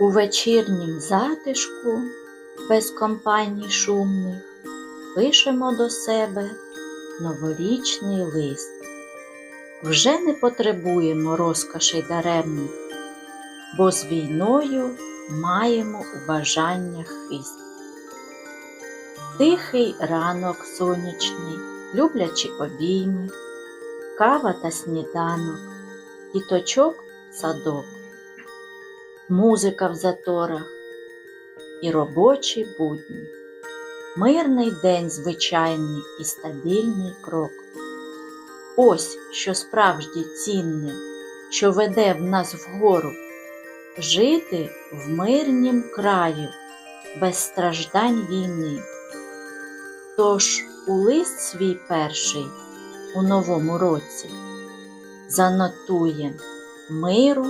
У вечірнім затишку, без компаній шумних, пишемо до себе новорічний лист. Вже не потребуємо розкошей даремних, бо з війною маємо у бажаннях хист. Тихий ранок сонячний, люблячі обійми, кава та сніданок, діточок садок, музика в заторах і робочі будні, мирний день звичайний і стабільний крок. Ось що справді цінне, що веде в нас вгору, жити в мирнім краю, без страждань війни. Тож у лист свій перший у новому році занотуєм миру